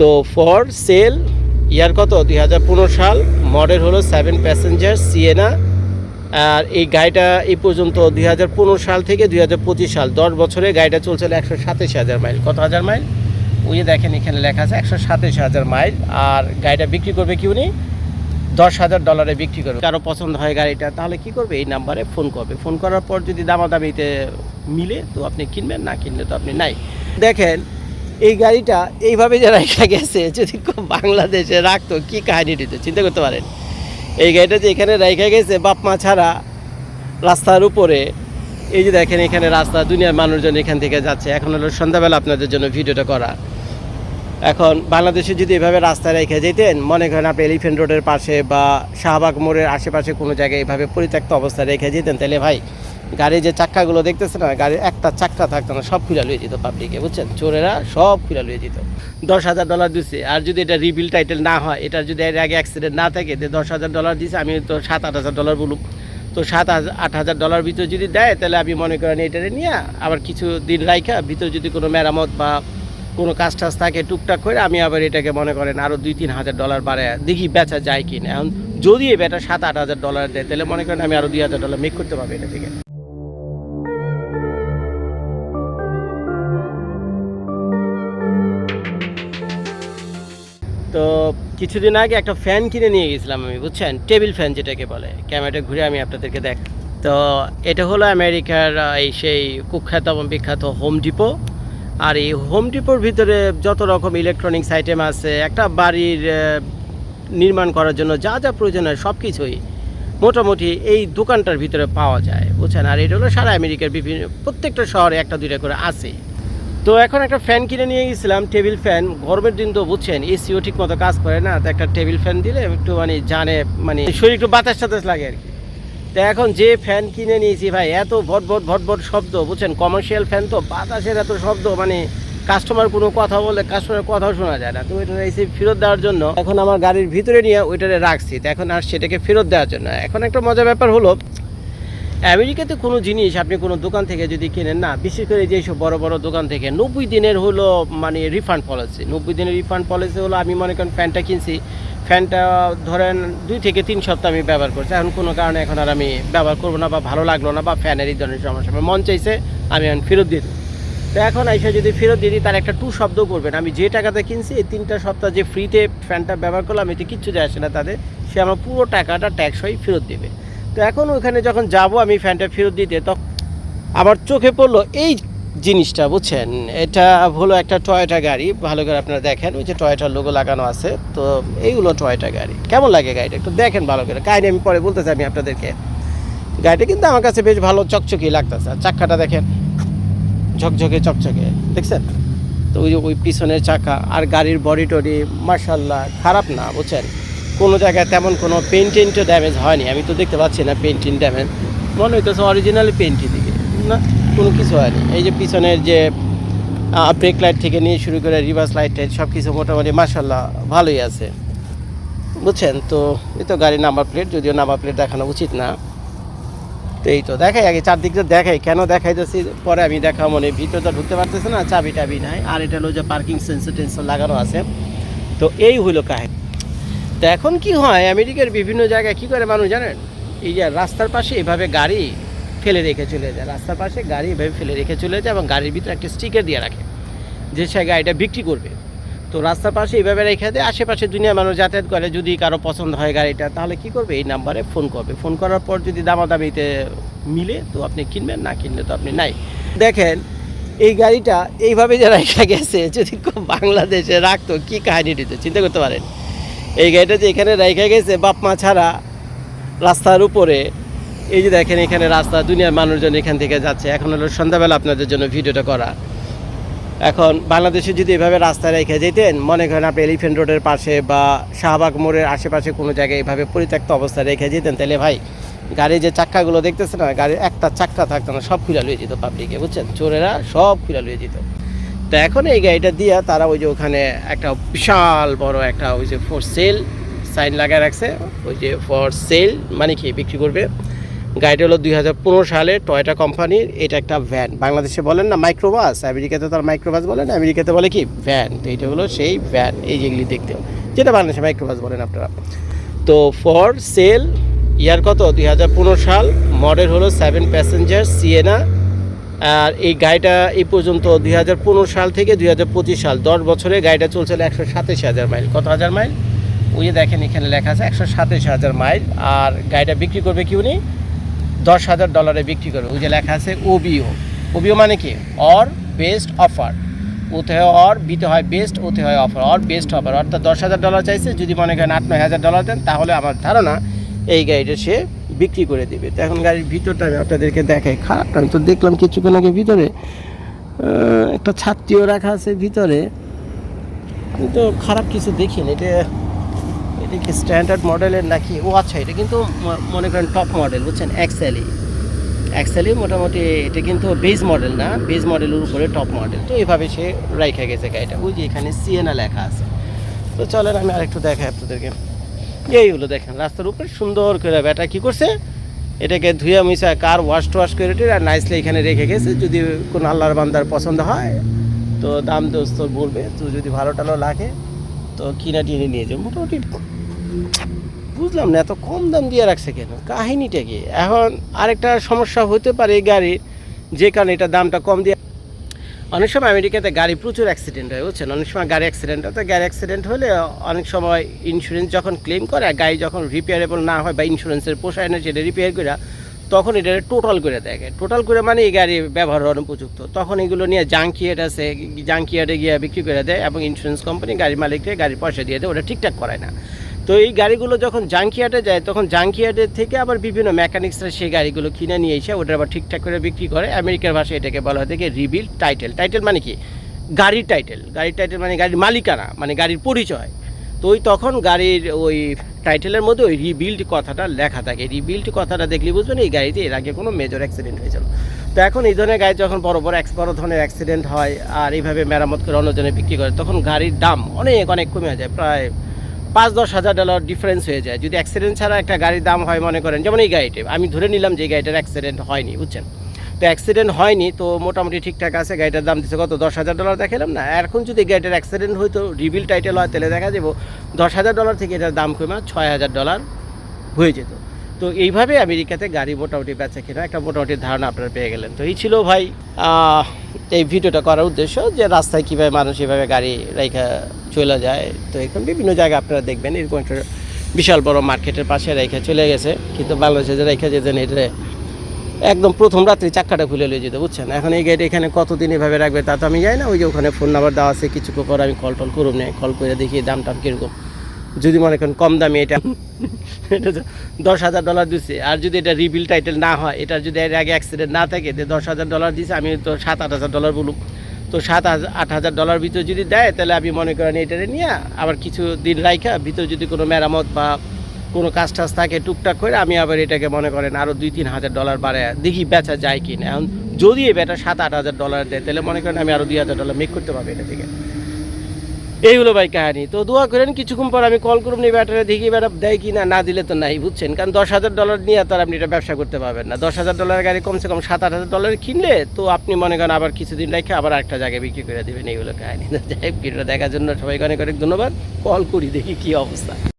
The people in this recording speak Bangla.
তো ফর সেল ইয়ার কত? দুই হাজার পনেরো সাল। মডেল হলো সেভেন প্যাসেঞ্জার সিএনা আর এই গাড়িটা এই পর্যন্ত দুই হাজার পনেরো সাল থেকে দুই হাজার পঁচিশ সাল, দশ বছরে গাড়িটা চলছিল একশো সাতাশ হাজার মাইল। কত হাজার মাইল? ওই দেখেন, এখানে লেখা আছে একশো সাতাশ হাজার মাইল। আর গাড়িটা বিক্রি করবে কি উনি? দশ হাজার ডলারে বিক্রি করবে। কারও পছন্দ হয় গাড়িটা, তাহলে কি করবে? এই নাম্বারে ফোন করবে। ফোন করার পর যদি দামাদামিতে মিলে, তো আপনি কিনবেন, না কিনলে তো আপনি নাই। দেখেন এই গাড়িটা এইভাবে যে রাখা গেছে, যদি বাংলাদেশে রাখতো, কি কাহিনী দিত? চিন্তা করতে পারেন। এই গাড়িটা যে এখানে রেখে গেছে, বাপ মা ছাড়া রাস্তার উপরে। এই যে দেখেন এখানে রাস্তা, দুনিয়ার মানুষজন এখান থেকে যাচ্ছে। এখন হলো সন্ধ্যাবেলা আপনাদের জন্য ভিডিওটা করা। এখন বাংলাদেশে যদি এভাবে রাস্তায় রেখে যেতেন, মনে করেন আপনি এলিফেন্ট রোডের পাশে বা শাহবাগ মোড়ের আশেপাশে কোনো জায়গায় এভাবে পরিত্যক্ত অবস্থায় রেখে যেতেন, তাহলে ভাই গাড়ির যে চাক্কাগুলো দেখতেছে না, গাড়ির একটা চাক্কা থাকতো না, সব খুলে লুয়ে যেত পাবলিকে বুঝছেন? চোরেরা সব খুলে লুয়ে যেত দশ হাজার ডলার দিছে। আর যদি এটা রিবিল টাইটেল না হয়, এটা যদি এর আগে অ্যাক্সিডেন্ট না থাকে, তো দশ হাজার ডলার দিছে, আমি তো সাত আট হাজার ডলার বলুক। তো সাত হাজার আট হাজার ডলার ভিতরে যদি দেয়, তাহলে আমি মনে করেন এটারে নিয়ে আবার কিছু দিন রাইখা, ভিতরে যদি কোনো মেরামত বা কোনো কাজ টাজ থাকে, টুকটাক করে আমি আবার এটাকে মনে করেন আরও দুই তিন হাজার ডলার বাড়ায় দেখি বেচা যায় কি না এখন যদি এই বেটা সাত আট হাজার ডলার দেয়, তাহলে মনে করেন আমি আরও দুই হাজার ডলার মেক করতে পারব এটা থেকে। তো কিছুদিন আগে একটা ফ্যান কিনে নিয়ে গেছিলাম আমি, বুঝছেন? টেবিল ফ্যান যেটাকে বলে। ক্যামেরাটা ঘুরে আমি আপনাদেরকে দেখ তো এটা হলো আমেরিকার এই সেই কুখ্যাত এবং বিখ্যাত হোম ডিপো। আর এই হোম ডিপোর ভিতরে যত রকম ইলেকট্রনিক্স আইটেম আছে, একটা বাড়ির নির্মাণ করার জন্য যা যা প্রয়োজন হয় সব কিছুই মোটামুটি এই দোকানটার ভিতরে পাওয়া যায়, বুঝছেন? আর এটা হলো সারা আমেরিকার বিভিন্ন প্রত্যেকটা শহরে একটা দুইটা করে আছে। তো এখন একটা ফ্যান কিনে নিয়ে গেছিলাম টেবিল ফ্যান গরমের দিন তো বুঝছেন, এসিও ঠিক মতো কাজ করে না, তো একটা টেবিল ফ্যান দিলে একটু মানে জানে মানে শরীর একটু বাতাস টাতাস লাগে আর কি। তো এখন যে ফ্যান কিনে নিয়েছি ভাই, এত ভট ভট ভট ভট শব্দ, বুঝছেন? কমার্শিয়াল ফ্যান তো বাতাসের এত শব্দ মানে কাস্টমার কোনো কথা বলে কাস্টমারের কথাও শোনা যায় না। তো ওইটা এসে ফেরত দেওয়ার জন্য এখন আমার গাড়ির ভিতরে নিয়ে ওইটারে রাখছি। তো এখন আর সেটাকে ফেরত দেওয়ার জন্য এখন একটা মজার ব্যাপার হলো আমেরিকাতে কোনো জিনিস আপনি কোনো দোকান থেকে যদি কেনেন, না, বিশেষ করে যেসব বড় বড় দোকান থেকে, নব্বই দিনের হলো মানে রিফান্ড পলিসি নব্বই দিনের রিফান্ড পলিসি হলো আমি মনে করেন ফ্যানটা কিনছি ফ্যানটা ধরেন দুই থেকে তিন সপ্তাহ আমি ব্যবহার করছি। এখন কোনো কারণে এখন আর আমি ব্যবহার করব না বা ভালো লাগল না বা ফ্যানের এই ধরনের সমস্যা। মন চাইছে আমি এখন ফেরত দিয়ে দিই তো এখন এসে যদি ফেরত দিয়ে দিই, তার একটা টু শব্দ করবেন। আমি যে টাকাতে কিনছি, এই তিনটা সপ্তাহ যে ফ্রিতে ফ্যানটা ব্যবহার করলাম, এতে কিচ্ছু যায় আসে না তাদের। সে আমার পুরো টাকাটা ট্যাক্স হয়ে ফেরত দেবে। তো এখন ওখানে যখন যাব আমি ফ্যানটা ফেরত দিতে তখন আমার চোখে পড়ল এই জিনিসটা, বুঝছেন? এটা হলো একটা টয়টা গাড়ি, ভালো করে আপনারা দেখেন, ওই যে টয়টার লোগো লাগানো আছে, তো এইগুলো টয়টা গাড়ি। কেমন লাগে গাড়িটা? একটু দেখেন ভালো করে। কাহিনি আমি পরে বলতেছি আমি আপনাদেরকে। গাড়িটা কিন্তু আমার কাছে বেশ ভালো চকচকি লাগতেছে। আর চাক্কাটা দেখেন, ঝকঝকে চকচকে, দেখছেন? তো ওই ওই পিছনের চাকা, আর গাড়ির বডি টডি মার্শাল্লাহ খারাপ না, বুঝছেন? কোনো জায়গায় তেমন কোনো পেন্টিং তো ড্যামেজ হয়নি। আমি তো দেখতে পাচ্ছি না পেন্টিং ড্যামেজ মনে হইতেছে অরিজিনালি পেন্টি দিকে। না, কোনো কিছু হয়নি। এই যে পিছনের যে ব্রেক লাইট থেকে নিয়ে শুরু করে রিভার্স লাইট টাইট সব কিছু মোটামুটি মার্শাল্লাহ ভালোই আছে। বুঝছেন? তো এই তো গাড়ির নাম্বার প্লেট যদিও নাম্বার প্লেট দেখানো উচিত না। তো এই তো দেখাই আগে, চারদিকটা দেখাই। কেন দেখাইতেছি? পরে আমি দেখা মনে ভিতরে তো ঢুকতে পারতেছে না, চাবি টাবি নাই। আর এটা হলো যে পার্কিং সেন্সর টেন্সর লাগানো আছে। তো এই হইল কাহিনী। তো এখন কি হয়? আমেরিকার বিভিন্ন জায়গায় কি করে মানুষ জানেন? এই যে রাস্তার পাশে এভাবে গাড়ি ফেলে রেখে চলে যায়। রাস্তার পাশে গাড়ি এভাবে ফেলে রেখে চলে যায় এবং গাড়ির ভিতরে একটা স্টিকার দিয়ে রাখে যে সে গাড়িটা বিক্রি করবে। তো রাস্তার পাশে এইভাবে রেখে দেয়, আশেপাশে দুনিয়া মানুষ যাতায়াত করে। যদি কারও পছন্দ হয় গাড়িটা, তাহলে কি করবে? এই নাম্বারে ফোন করবে। ফোন করার পর যদি দামাদামিতে মিলে, তো আপনি কিনবেন, না কিনলে তো আপনি নাই। দেখেন, এই গাড়িটা এইভাবে যারা রেখে গেছে, যদি বাংলাদেশে রাখতো, কি কাহিনী দিত চিন্তা করতে পারেন। এই গাড়িটা যে এখানে রেখে গেছে, বাপ মা ছাড়া রাস্তার উপরে। এই যে দেখেন এখানে রাস্তা, দুনিয়ার মানুষজন এখান থেকে যাচ্ছে। এখন হলো সন্ধ্যাবেলা আপনাদের জন্য ভিডিওটা করা। এখন বাংলাদেশে যদি এভাবে রাস্তায় রেখে যেতেন, মনে করেন আপনি এলিফেন্ট রোডের পাশে বা শাহবাগ মোড়ের আশেপাশে কোনো জায়গায় এভাবে পরিত্যক্ত অবস্থায় রেখে যেতেন, তাহলে ভাই গাড়ির যে চাক্কাগুলো দেখতেছে না, গাড়ির একটা চাক্কা থাকতো না, সব খুলে লুয়ে যেত পাবলিকে বুঝছেন? চোরেরা সব খুলে লুয়ে যেত। তো এখন এই গাড়িটা দিয়ে তারা ওই যে ওখানে একটা বিশাল বড় একটা ওই যে ফর সেল সাইন লাগায় রাখছে। ওই যে ফর সেল মানে কি, বিক্রি করবে। গাড়িটা হলো দুই হাজার পনেরো সালে টয়টা কোম্পানির এটা একটা ভ্যান বাংলাদেশে বলেন না মাইক্রোবাস আমেরিকাতে তার মাইক্রোবাস বলেন আমেরিকাতে বলে কি? ভ্যান তো এটা হলো সেই ভ্যান এই যেগুলি দেখতে। যেটা বাংলাদেশে মাইক্রোবাস বলেন আপনারা। তো ফর সেল ইয়ার কত? দুই হাজার পনেরো সাল। মডেল হলো সেভেন প্যাসেঞ্জার সিএনা আর এই গাড়িটা এই পর্যন্ত দুই হাজার পনেরো সাল থেকে দুই হাজার পঁচিশ সাল, দশ বছরে গাড়িটা চলছিল একশো সাতাশ হাজার মাইল। কত হাজার মাইল? ওই দেখেন, এখানে লেখা আছে একশো সাতাশ হাজার মাইল, আর গাড়িটা বিক্রি করবে কি উনি? দশ হাজার ডলারে বিক্রি করবে। ওই যে লেখা আছে ওবিও ওবিও মানে কি? অর বেস্ট অফার ওতে হয় অর বিতে হয় বেস্ট ওতে হয় অফার অর বেস্ট অফার অর্থাৎ দশ হাজার ডলার চাইছে, যদি মনে করেন আট নয় হাজার ডলার দেন, তাহলে আমার ধারণা এই গাড়িটা সে বিক্রি করে দিবে। তো এখন গাড়ির ভিতরটা আমি আপনাদেরকে দেখাই। খারাপ আমি তো দেখলাম কিছুক্ষণ আগে ভিতরে একটা ছাত্রীও রাখা আছে ভিতরে। কিন্তু খারাপ কিছু দেখিনি। এটা এটা কি স্ট্যান্ডার্ড মডেলের নাকি? ও আচ্ছা এটা কিন্তু মনে করেন টপ মডেল বুঝছেন? এক্সেলি এক্সেলি মোটামুটি এটা কিন্তু বেজ মডেল না বেজ মডেলের উপরে টপ মডেল তো এইভাবে সে রাইখা গেছে গাড়িটা। ওই যে এখানে সিএনএ লেখা আছে। তো চলেন, আমি আরেকটু দেখাই আপনাদেরকে। এইগুলো দেখেন, রাস্তার উপরে সুন্দর করে ব্যাটা কি করছে? এটাকে ধুয়ে মিশা কার ওয়াশ টোয়াশ করে আর নাইসলি এখানে রেখে গেছে, যদি কোনো আল্লাহর বান্দার পছন্দ হয়, তো দাম দোস্ত বলবে তো যদি ভালো টালো লাগে, তো কিনা টিনে নিয়ে যাবে মোটামুটি বুঝলাম না, এত কম দাম দিয়ে রাখছে কেন? কাহিনীটা কি? এখন আরেকটা সমস্যা হতে পারে এই গাড়ির, যে কারণে এটা দামটা কম দিয়ে অনেক সময় আমেরিকাতে গাড়ি প্রচুর অ্যাক্সিডেন্ট হয়, বুঝছেন? অনেক সময় গাড়ি অ্যাক্সিডেন্ট হয়, তো গাড়ি অ্যাক্সিডেন্ট হলে অনেক সময় ইন্স্যুরেন্স যখন ক্লেম করে গাড়ি যখন রিপেয়ারেবল না হয় বা ইন্স্যুরেন্সের পোষায় না সেটা রিপেয়ার করে, তখন এটা টোটাল করে দেখে টোটাল করে মানে এই গাড়ি ব্যবহার অনুপযুক্ত তখন এগুলো নিয়ে জাঙ্কিয়েট আছে জাঙ্কিয়াটে গিয়ে বিক্রি করে দেয় এবং ইন্স্যুরেন্স কোম্পানি গাড়ি মালিককে গাড়ি পয়সা দিয়ে দেয় ওটা ঠিকঠাক করায় না। তো এই গাড়িগুলো যখন জাঙ্কিয়াটে যায়, তখন জাঙ্কিয়াটের থেকে আবার বিভিন্ন মেকানিক্সরা সেই গাড়িগুলো কিনে নিয়ে এসে ওটা আবার ঠিকঠাক করে বিক্রি করে। আমেরিকার ভাষায় এটাকে বলা হয় থেকে রিবিল টাইটেল। টাইটেল মানে কি? গাড়ির টাইটেল। গাড়ির টাইটেল মানে গাড়ির মালিকানা মানে গাড়ির পরিচয়। তো ওই তখন গাড়ির ওই টাইটেলের মধ্যে ওই রিবিল্ড কথাটা লেখা থাকে। রিবিল্ড কথাটা দেখলে বুঝবেন এই গাড়িতে এর আগে কোনো মেজর অ্যাক্সিডেন্ট হয়েছিল। তো এখন এই ধরনের গাড়ি যখন বড় বড় বড় ধরনের অ্যাক্সিডেন্ট হয় আর এইভাবে মেরামত করে অন্যজনে বিক্রি করে, তখন গাড়ির দাম অনেক অনেক কমে যায়। প্রায় পাঁচ দশ হাজার ডলার ডিফারেন্স হয়ে যায়। যদি অ্যাক্সিডেন্ট ছাড়া একটা গাড়ির দাম হয় মনে করেন, যেমন এই গাড়িতে আমি ধরে নিলাম যে গাড়িটার অ্যাক্সিডেন্ট হয়নি, বুঝছেন? তো অ্যাক্সিডেন্ট হয়নি, তো মোটামুটি ঠিকঠাক আছে, গাড়িটার দাম দিচ্ছে কত? দশ হাজার ডলার দেখালাম না। এখন যদি গাড়িটার অ্যাক্সিডেন্ট হয়তো রিবিল টাইটেল হয়, তাহলে দেখা যাব দশ হাজার ডলার থেকে এটার দাম কমে ছয় হাজার ডলার হয়ে যেত। তো এইভাবে আমেরিকাতে গাড়ি মোটামুটি বেচা কিনা, একটা মোটামুটি ধারণা আপনারা পেয়ে গেলেন। তো এই ছিল ভাই এই ভিডিওটা করার উদ্দেশ্য যে রাস্তায় কীভাবে মানুষ এভাবে গাড়ি রেখা চলে যায়। তো এখন বিভিন্ন জায়গায় আপনারা দেখবেন এরকম একটা বিশাল বড় মার্কেটের পাশে রেখা চলে গেছে। কিন্তু বাংলাদেশে যে রেখা যেতেন, এটা একদম প্রথম রাত্রি চাক্কাটা খুলে লিয়ে যেত, বুঝছেন? এখন এই গাড়ি এখানে কতদিন এভাবে রাখবে তা তো আমি যাই না। ওই যে ওখানে ফোন নাম্বার দেওয়া আছে কিছু পর আমি কল টল করুন না কল করে দেখি দাম টাম কীরকম। যদি মনে করেন কম দামে এটা এটা দশ হাজার ডলার দিচ্ছে আর যদি এটা রিবিল টাইটেল না হয়, এটার যদি এর আগে অ্যাক্সিডেন্ট না থাকে দশ হাজার ডলার দিচ্ছে আমি তো সাত আট হাজার ডলার বলুক তো সাত আট হাজার ডলার ভিতরে যদি দেয়, তাহলে আমি মনে করেন এটারে নিয়ে আবার কিছু দিন রাইখা ভিতরে যদি কোনো মেরামত বা কোনো কাজ টাজ থাকে টুকটাক করে, আমি আবার এটাকে মনে করেন আরও দুই তিন হাজার ডলার বাড়ে দেখি বেচা যায় কি না এখন যদি এই বেটা সাত আট হাজার ডলার দেয়, তাহলে মনে করেন আমি আরও দুই হাজার ডলার মেক করতে পারব এটা থেকে। এইগুলো ভাই কাহিনী। তো দোয়া করেন, কিছুক্ষণ পর আমি কল করুন এই ব্যাটারে দেখি, ব্যাটা দেয় কি না না দিলে তো নাই, বুঝছেন? কারণ দশ হাজার ডলার নিয়ে তো আপনি এটা ব্যবসা করতে পারবেন না। দশ হাজার ডলার গাড়ি কমসে কম সাত, আট হাজার ডলার কিনলে, তো আপনি মনে করেন আবার কিছুদিন রেখে আবার একটা জায়গায় বিক্রি করে দেবেন, এইগুলো কাহিনি। যাই দেখার জন্য সবাইকে অনেক অনেক ধন্যবাদ। কল করি, দেখি কি অবস্থা।